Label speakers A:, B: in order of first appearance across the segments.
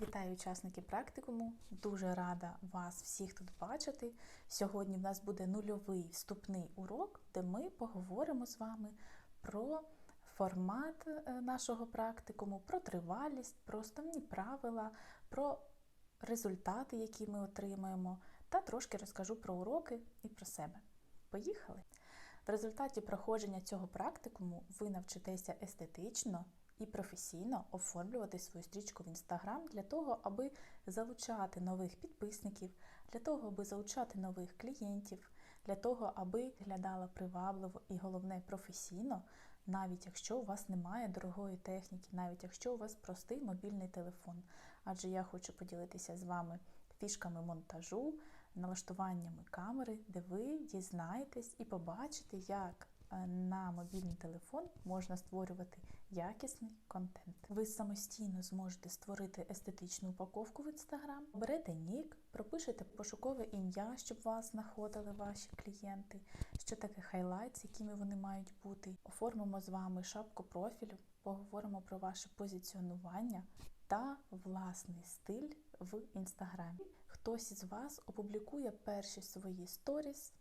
A: Вітаю учасники практикуму. Дуже рада вас всіх тут бачити. Сьогодні в нас буде нульовий вступний урок, де ми поговоримо з вами про формат е, нашого практикуму, про тривалість, про основні правила, про результати, які ми отримаємо, та трошки розкажу про уроки і про себе. Поїхали! В результаті проходження цього практикуму ви навчитеся естетично і професійно оформлювати свою стрічку в Інстаграм для того, аби залучати нових підписників, для того, аби залучати нових клієнтів, для того, аби виглядала привабливо і головне професійно, навіть якщо у вас немає дорогої техніки, навіть якщо у вас простий мобільний телефон. Адже я хочу поділитися з вами фішками монтажу, налаштуваннями камери, де ви дізнаєтесь і побачите, як на мобільний телефон можна створювати якісний контент. Ви самостійно зможете створити естетичну упаковку в Інстаграм, оберете нік, пропишете пошукове ім'я, щоб вас знаходили ваші клієнти, що таке хайлайт, якими вони мають бути. Оформимо з вами шапку профілю, поговоримо про ваше позиціонування та власний стиль в інстаграмі. Хтось із вас опублікує перші свої сторіс,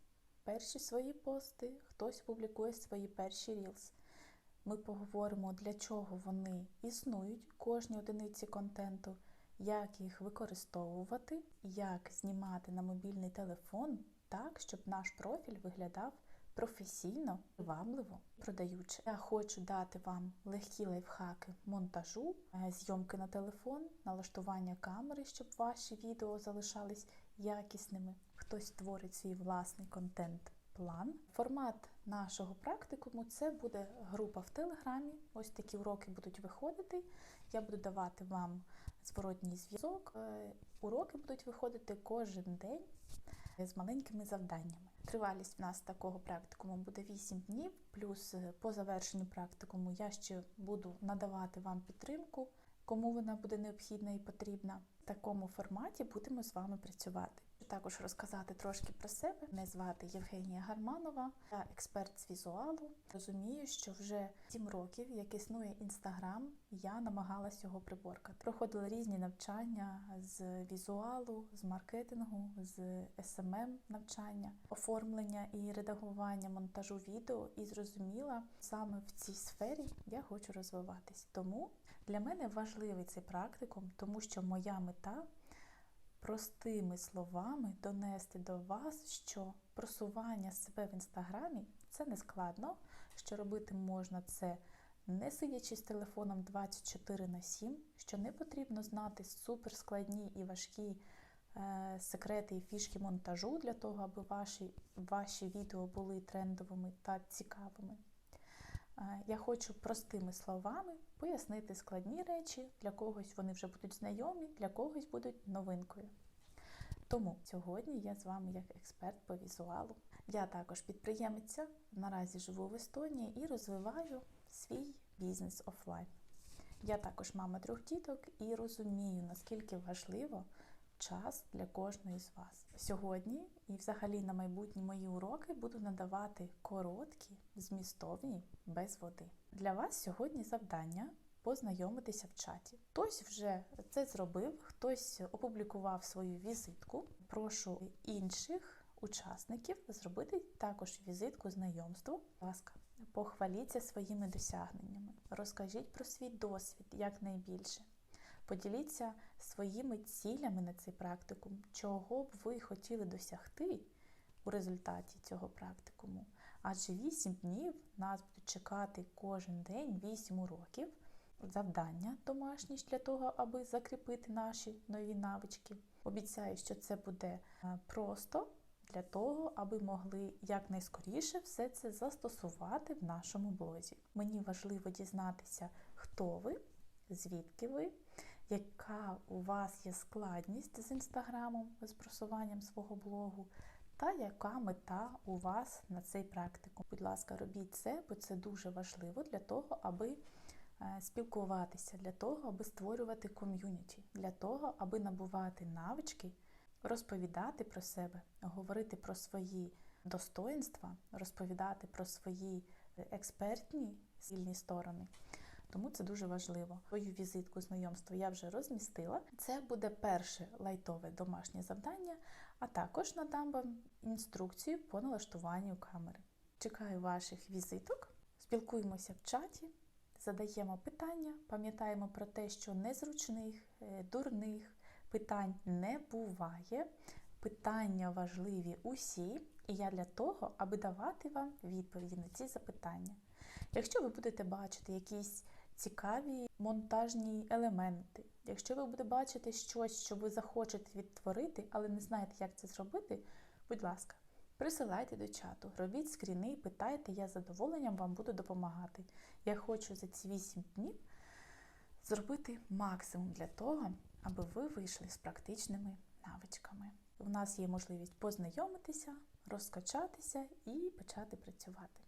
A: перші свої пости, хтось публікує свої перші рілс. Ми поговоримо, для чого вони існують, кожні одиниці контенту, як їх використовувати, як знімати на мобільний телефон так, щоб наш профіль виглядав професійно, привабливо, продаючи. Я хочу дати вам легкі лайфхаки монтажу, е, зйомки на телефон, налаштування камери, щоб ваші відео залишались якісними. Хтось створить свій власний контент. План. Формат нашого практикуму це буде група в Телеграмі. Ось такі уроки будуть виходити. Я буду давати вам зворотній зв'язок. Е, Уроки будуть виходити кожен день з маленькими завданнями. Тривалість в нас такого практикуму буде 8 днів, плюс е, по завершенню практикуму я ще буду надавати вам підтримку, кому вона буде необхідна і потрібна. В такому форматі будемо з вами працювати. Також розказати трошки про себе. Мене звати Євгенія Гарманова, я експерт з візуалу. Розумію, що вже 7 років, як існує інстаграм, я намагалась його приборкати. Проходила різні навчання з візуалу, з маркетингу, з СММ навчання, оформлення і редагування монтажу відео, і зрозуміла саме в цій сфері я хочу розвиватись. Тому для мене важливий цей практикум, тому що моя мета простими словами донести до вас, що просування себе в інстаграмі це не складно, що робити можна це не сидячи з телефоном 24 на 7, що не потрібно знати суперскладні і важкі е, секрети і фішки монтажу для того, аби ваші, ваші відео були трендовими та цікавими. Я хочу простими словами пояснити складні речі, для когось вони вже будуть знайомі, для когось будуть новинкою. Тому сьогодні я з вами як експерт по візуалу. Я також підприємиця, наразі живу в Естонії і розвиваю свій бізнес офлайн. Я також мама трьох діток і розумію, наскільки важливо час для кожної з вас. Сьогодні і взагалі на майбутні мої уроки буду надавати короткі, змістовні, без води. Для вас сьогодні завдання познайомитися в чаті. Хтось вже це зробив, хтось опублікував свою візитку. Прошу інших учасників зробити також візитку знайомству. Будь ласка, похваліться своїми досягненнями, розкажіть про свій досвід якнайбільше. Поділіться своїми цілями на цей практикум, чого б ви хотіли досягти у результаті цього практикуму. Адже 8 днів нас будуть чекати кожен день 8 уроків, завдання домашні для того, аби закріпити наші нові навички. Обіцяю, що це буде е, просто для того, аби могли якнайскоріше все це застосувати в нашому блозі. Мені важливо дізнатися, хто ви, звідки ви, яка у вас є складність з інстаграмом, з просуванням свого блогу, та яка мета у вас на цей практикум. Будь ласка, робіть це, бо це дуже важливо для того, аби е, спілкуватися, для того, аби створювати ком'юніті, для того, аби набувати навички, розповідати про себе, говорити про свої достоинства, розповідати про свої експертні сильні сторони. Тому це дуже важливо. Свою візитку знайомства я вже розмістила. Це буде перше лайтове домашнє завдання, а також надам вам інструкцію по налаштуванню камери. Чекаю ваших візиток, спілкуємося в чаті, задаємо питання, пам'ятаємо про те, що незручних, е, дурних питань не буває. Питання важливі усі, і я для того, аби давати вам відповіді на ці запитання. Якщо ви будете бачити якісь цікаві монтажні елементи, якщо ви будете бачити щось, що ви захочете відтворити, але не знаєте, як це зробити, будь ласка, присилайте до чату, робіть скріни, питайте, я з задоволенням вам буду допомагати. Я хочу за ці 8 днів зробити максимум для того, аби ви вийшли з практичними навичками. У нас є можливість познайомитися, розкачатися і почати працювати.